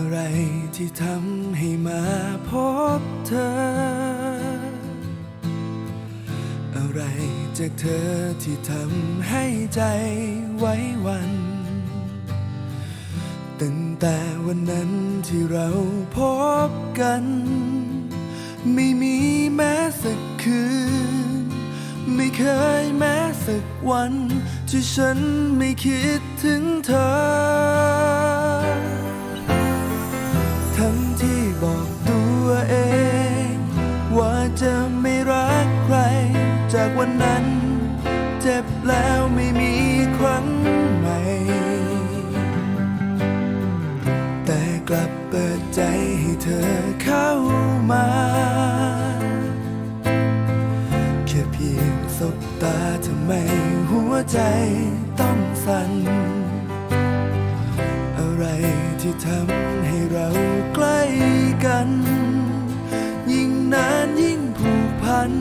อะไรที่ทำให้มาพบเธอ อะไรจากเธอที่ทำให้ใจไว้วันตั้งแต่วันนั้นที่เราพบกัน ไม่มีแม้สักคืน ไม่เคยแม้สักวัน ที่ฉันไม่คิดถึงเธอ บอกตัวเอง ว่าจะไม่รักใคร จากวันนั้น เจ็บแล้วไม่มีครั้งใหม่ แต่กลับเปิดใจให้เธอเข้ามา แค่เพียงสบตาทำไมหัวใจต้องสั่นอะไรที่ทำัน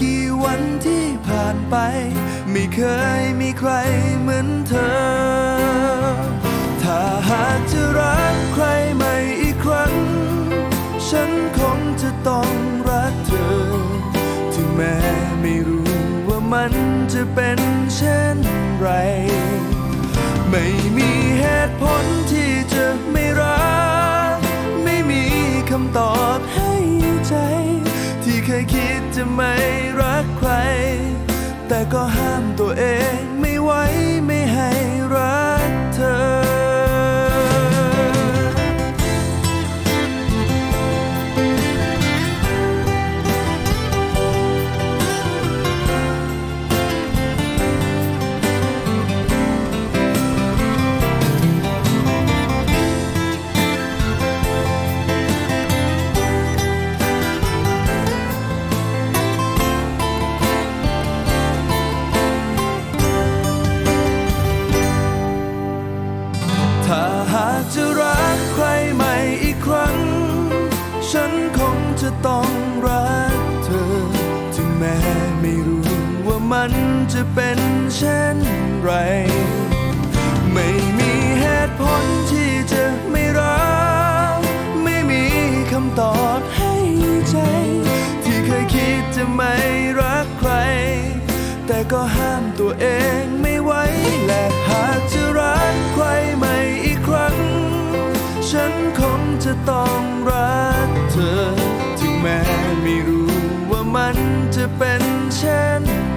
กี่วันที่ผ่านไป ไม่เคยมีใครเหมือนเธอ ถ้าหากจะรักใครใหม่อีกครั้ง ฉันคงจะต้องรักเธอ ถึงแม้ไม่รู้ว่ามันจะเป็นเช่นไร ไม่มีเหตุผลที่จะไม่รัก ไม่มีคำตอบให้ เคยคิดจะไม่รักใคร แต่ก็ห้ามตัวเองไม่ไหวไม่ให้ จะต้องรักเธอ ถึงแม้ไม่รู้ว่ามันจะเป็นเช่นไร ไม่มีเหตุผลที่จะไม่รัก ไม่มีคำตอบให้ใจ ที่เคยคิดจะไม่รักใคร แต่ก็ห้ามตัวเองไม่ไหวและหากจะรักใครใหม่อีกครั้ง ฉันคงจะต้องรัก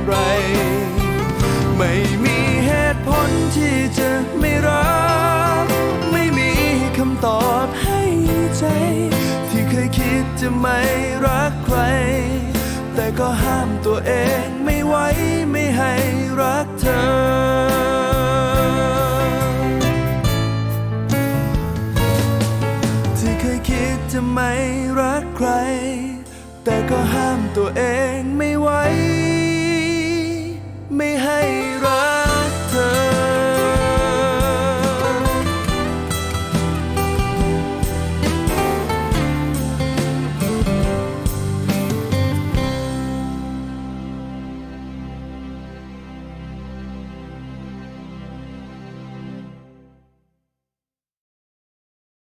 ไร ไม่มีเหตุผลที่จะไม่รัก ไม่มีคำตอบให้ใจ ที่เคยคิดจะไม่รักใคร แต่ก็ห้ามตัวเองไม่ไหวไม่ให้รักเธอที่เคยคิดจะไม่รักใคร แต่ก็ห้ามตัวเองไม่ไว้